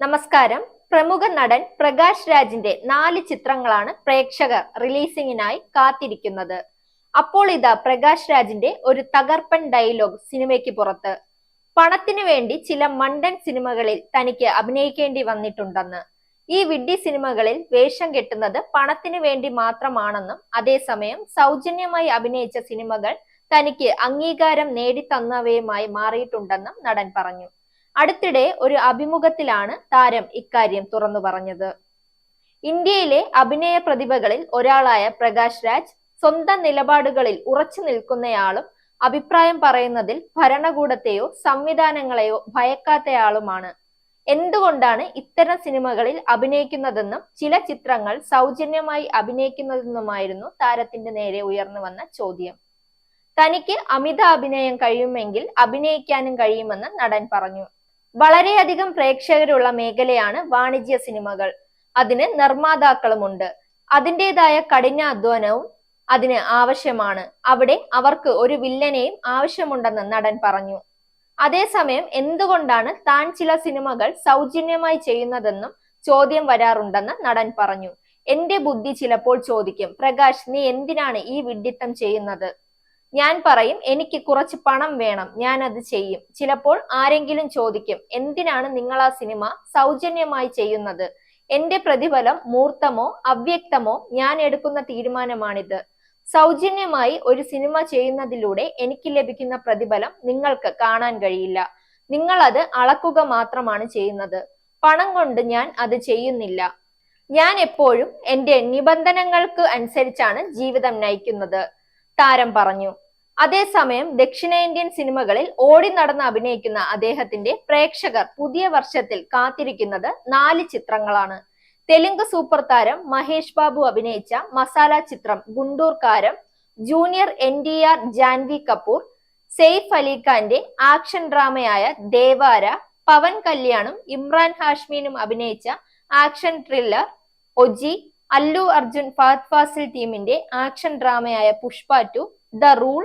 നമസ്കാരം. പ്രമുഖ നടൻ പ്രകാശ് രാജിന്റെ നാല് ചിത്രങ്ങളാണ് പ്രേക്ഷകർ റിലീസിംഗിനായി കാത്തിരിക്കുന്നത്. അപ്പോൾ ഇതാ പ്രകാശ് രാജിന്റെ ഒരു തകർപ്പൻ ഡയലോഗ് സിനിമയ്ക്ക് പുറത്ത്. പണത്തിനു വേണ്ടി ചില മണ്ടൻ സിനിമകളിൽ തനിക്ക് അഭിനയിക്കേണ്ടി വന്നിട്ടുണ്ടെന്ന്. ഈ വിഡ്ഢി സിനിമകളിൽ വേഷം കെട്ടുന്നത് പണത്തിനു വേണ്ടി മാത്രമാണെന്നും അതേസമയം സൗജന്യമായി അഭിനയിച്ച സിനിമകൾ തനിക്ക് അംഗീകാരം നേടിത്തന്നവയുമായി മാറിയിട്ടുണ്ടെന്നും നടൻ പറഞ്ഞു. അടുത്തിടെ ഒരു അഭിമുഖത്തിലാണ് താരം ഇക്കാര്യം തുറന്നു പറഞ്ഞത്. ഇന്ത്യയിലെ അഭിനയ പ്രതിഭകളിൽ ഒരാളായ പ്രകാശ് രാജ് സ്വന്തം നിലപാടുകളിൽ ഉറച്ചു നിൽക്കുന്നയാളും അഭിപ്രായം പറയുന്നതിൽ ഭരണകൂടത്തെയോ സംവിധാനങ്ങളെയോ ഭയക്കാത്തയാളുമാണ്. എന്തുകൊണ്ടാണ് ഇത്തരം സിനിമകളിൽ അഭിനയിക്കുന്നതെന്നും ചില ചിത്രങ്ങൾ സൗജന്യമായി അഭിനയിക്കുന്നതെന്നുമായിരുന്നു താരത്തിന്റെ നേരെ ഉയർന്നു വന്ന ചോദ്യം. തനിക്ക് അമിത അഭിനയം കഴിയുമെങ്കിൽ അഭിനയിക്കാനും കഴിയുമെന്ന് നടൻ പറഞ്ഞു. വളരെയധികം പ്രേക്ഷകരുള്ള മേഖലയാണ് വാണിജ്യ സിനിമകൾ. അതിന് നിർമ്മാതാക്കളുമുണ്ട്. അതിന്റെതായ കഠിനാധ്വാനവും അതിന് ആവശ്യമാണ്. അവിടെ അവർക്ക് ഒരു വില്ലനെയും ആവശ്യമുണ്ടെന്ന് നടൻ പറഞ്ഞു. അതേസമയം എന്തുകൊണ്ടാണ് താൻ ചില സിനിമകൾ സൗജന്യമായി ചെയ്യുന്നതെന്നും ചോദ്യം വരാറുണ്ടെന്ന് നടൻ പറഞ്ഞു. എന്റെ ബുദ്ധി ചിലപ്പോൾ ചോദിക്കും പ്രകാശ് നീ എന്തിനാണ് ഈ വിഡിത്തം ചെയ്യുന്നത്? ഞാൻ പറയും എനിക്ക് കുറച്ച് പണം വേണം ഞാൻ അത് ചെയ്യും. ചിലപ്പോൾ ആരെങ്കിലും ചോദിക്കും എന്തിനാണ് നിങ്ങൾ ആ സിനിമ സൗജന്യമായി ചെയ്യുന്നത്? എന്റെ പ്രതിഫലം മൂർത്തമോ അവ്യക്തമോ? ഞാൻ എടുക്കുന്ന തീരുമാനമാണിത്. സൗജന്യമായി ഒരു സിനിമ ചെയ്യുന്നതിലൂടെ എനിക്ക് ലഭിക്കുന്ന പ്രതിഫലം നിങ്ങൾക്ക് കാണാൻ കഴിയില്ല. നിങ്ങൾ അത് അളക്കുക മാത്രമാണ് ചെയ്യുന്നത്. പണം കൊണ്ട് ഞാൻ അത് ചെയ്യുന്നില്ല. ഞാൻ എപ്പോഴും എന്റെ നിബന്ധനകൾക്ക് അനുസരിച്ചാണ് ജീവിതം നയിക്കുന്നത് താരം പറഞ്ഞു. അതേസമയം ദക്ഷിണേന്ത്യൻ സിനിമകളിൽ ഓടി നടന്ന് അഭിനയിക്കുന്ന അദ്ദേഹത്തിന്റെ പ്രേക്ഷകർ പുതിയ വർഷത്തിൽ കാത്തിരിക്കുന്നത് നാല് ചിത്രങ്ങളാണ്. തെലുങ്ക് സൂപ്പർ താരം മഹേഷ് ബാബു അഭിനയിച്ച മസാല ചിത്രം Guntur Kaaram junior N T R Janhvi Kapoor Saif അലിഖാന്റെ action ഡ്രാമയായ ദേവാര പവൻ കല്യാണും ഇമ്രാൻ ഹാഷ്മീനും അഭിനയിച്ച action thriller OG Allu Arjun Fahadh Faasil ടീമിന്റെ ആക്ഷൻ ഡ്രാമയായ പുഷ്പ ടു ദ റൂൾ